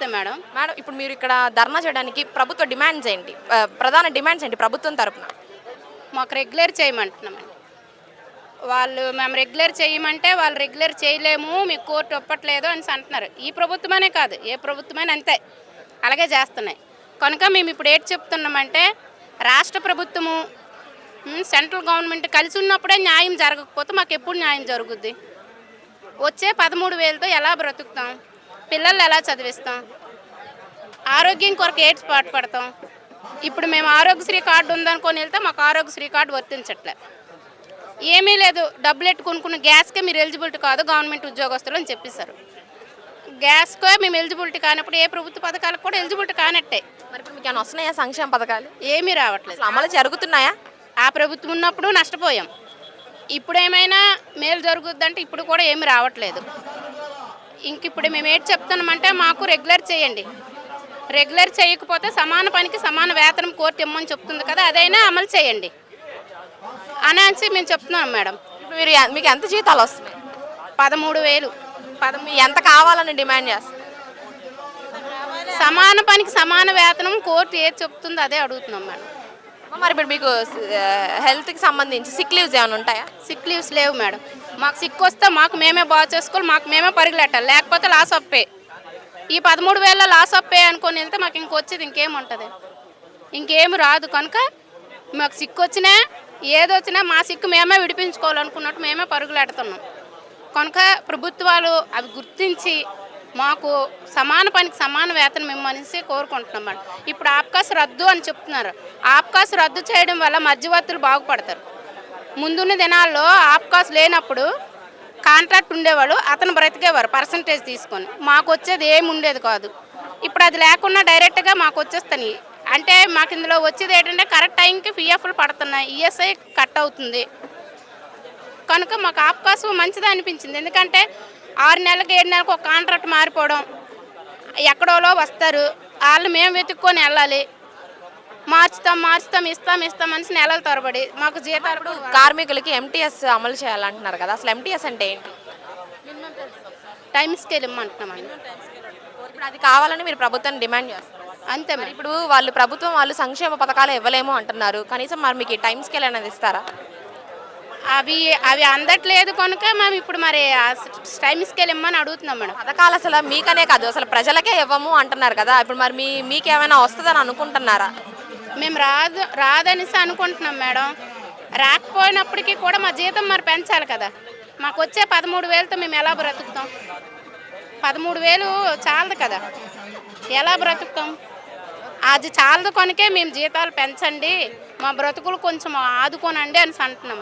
నమస్తే madam. Madam ఇప్పుడు మీరు ఇక్కడ ధర్నా చేయడానికి ప్రభుత్వ డిమాండ్స్ ఏంటి? ప్రధాన డిమాండ్స్ ఏంటి ప్రభుత్వం తరపున? మాకు రెగ్యులర్ చేయమంటున్నామండి వాళ్ళు మేము రెగ్యులర్ చేయమంటే వాళ్ళు రెగ్యులర్ చేయలేము మీకు కోర్టు ఒప్పట్లేదు అని అంటున్నారు. ఈ ప్రభుత్వమనే కాదు ఏ ప్రభుత్వమైనా అంతే. అలాగే చేస్తున్నాయి. కనుక మేము ఇప్పుడు ఏంటి చెప్తున్నామంటే రాష్ట్ర ప్రభుత్వము సెంట్రల్ గవర్నమెంట్ కలిసి ఉన్నప్పుడే న్యాయం జరగకపోతే మాకు ఎప్పుడు న్యాయం జరుగుద్ది? వచ్చే పదమూడు వేలతో ఎలా బ్రతుకుతాం? పిల్లల్ని ఎలా చదివిస్తాం? ఆరోగ్యం కొరకు ఏడ్స్ పాటు పడతాం? ఇప్పుడు మేము ఆరోగ్యశ్రీ కార్డు ఉందనుకొని వెళ్తే మాకు ఆరోగ్యశ్రీ కార్డు వర్తించట్లే. ఏమీ లేదు డబ్బులు ఎట్టు కొనుక్కున్న గ్యాస్కే మీరు ఎలిజిబిలిటీ కాదు గవర్నమెంట్ ఉద్యోగస్తులు అని చెప్పేశారు. గ్యాస్కే మేము ఎలిజిబిలిటీ కానప్పుడు ఏ ప్రభుత్వ పథకాలకు కూడా ఎలిజిబిలిటీ కానట్టే. మరి ఇప్పుడు మీకు ఏమైనా వస్తున్నాయా సంక్షేమ పథకాలు? ఏమీ రావట్లేదు. అమలు జరుగుతున్నాయా? ఆ ప్రభుత్వం ఉన్నప్పుడు నష్టపోయాం. ఇప్పుడు ఏమైనా మేలు జరుగుద్దంటే ఇప్పుడు కూడా ఏమి రావట్లేదు. ఇంక ఇప్పుడు మేము ఏంటి చెప్తున్నామంటే మాకు రెగ్యులర్ చేయండి. రెగ్యులర్ చేయకపోతే సమాన పనికి సమాన వేతనం కోర్టు ఇమ్మని చెప్తుంది కదా అదైనా అమలు చేయండి. అనేసి మేము చెప్తున్నాం మేడం. మీరు మీకు ఎంత జీతాలు వస్తున్నాయి? పదమూడు వేలు. ఎంత కావాలని డిమాండ్ చేస్తారు? సమాన పనికి సమాన వేతనం కోర్టు ఏది చెప్తుందో అదే అడుగుతున్నాం మేడం. మరి ఇప్పుడు మీకు హెల్త్కి సంబంధించి సిక్ లీవ్స్ ఏమైనా ఉంటాయా? సిక్ లీవ్స్ లేవు మేడం. మాకు సిక్కు వస్తే మాకు మేమే బాగు చేసుకోవాలి మాకు మేమే పరిగెట్టాలి లేకపోతే లాస్ అప్పే ఈ పదమూడు వేల లాస్ అప్పే అనుకొని వెళ్తే మాకు ఇంకొచ్చేది ఇంకేముంటుంది ఇంకేం రాదు. కనుక మాకు సిక్కు వచ్చినా ఏదొచ్చినా మా సిక్కు మేమే విడిపించుకోవాలనుకున్నట్టు మేమే పరుగులెడుతున్నాం. కనుక ప్రభుత్వాలు అవి గుర్తించి మాకు సమాన పనికి సమాన వేతనం ఇమ్మనేసి కోరుకుంటున్నాం మేడం. ఇప్పుడు ఆప్కాస్ రద్దు అని చెప్తున్నారు. ఆప్కాస్ రద్దు చేయడం వల్ల మధ్యవర్తులు బాగుపడతారు. ముందున్న దినాల్లో ఆప్కాస్ లేనప్పుడు కాంట్రాక్ట్ ఉండేవాళ్ళు అతను బ్రతికేవారు పర్సంటేజ్ తీసుకొని. మాకు వచ్చేది ఏమి ఉండేది కాదు. ఇప్పుడు అది లేకుండా డైరెక్ట్గా మాకు వచ్చేస్తాయి. అంటే మాకు ఇందులో వచ్చేది ఏంటంటే కరెక్ట్ టైంకి పిఎఫ్లు పడుతున్నాయి. ఈఎస్ఐ కట్ అవుతుంది. కనుక మాకు అవకాశం మంచిది అనిపించింది. ఎందుకంటే ఆరు నెలలకు ఏడు నెలలకు ఒక కాంట్రాక్ట్ మారిపోవడం ఎక్కడోలో వస్తారు. వాళ్ళు మేము వెతుక్కొని వెళ్ళాలి. మార్చుతాం మార్చుతాం ఇస్తాం ఇస్తాం అనేసి నెలల తరబడి మాకు జీతాలు కార్మికులకి ఎంటీఎస్ అమలు చేయాలంటున్నారు కదా. అసలు ఎంటీఎస్ అంటే ఏంటి? టైం స్కేల్ ఇమ్మంటున్నామండి. ఇప్పుడు అది కావాలని మీరు ప్రభుత్వాన్ని డిమాండ్ చేస్తారు అంతే మరి. మరి ఇప్పుడు వాళ్ళు ప్రభుత్వం వాళ్ళు సంక్షేమ పథకాలు ఇవ్వలేము అంటున్నారు. కనీసం మరి మీకు టైం స్కేల్ అనేది ఇస్తారా? అవి అవి అందట్లేదు కనుక మేము ఇప్పుడు మరి టైం స్కేల్ ఇమ్మని అడుగుతున్నాం మేడం. పథకాలు అసలు మీకనే కాదు అసలు ప్రజలకే ఇవ్వము అంటున్నారు కదా. ఇప్పుడు మరి మీ మీకేమైనా వస్తుందని అనుకుంటున్నారా? మేము రాదు రాదనేసి అనుకుంటున్నాం మేడం. రాకపోయినప్పటికీ కూడా మా జీతం మరి పెంచాలి కదా. మాకు వచ్చే పదమూడు వేలతో మేము ఎలా బ్రతుకుతాం? పదమూడు వేలు చాలదు కదా. ఎలా బ్రతుకుతాం? అది చాలదు కొనకే మేము జీతాలు పెంచండి మా బ్రతుకులు కొంచెం ఆదుకోనండి అని అంటున్నాం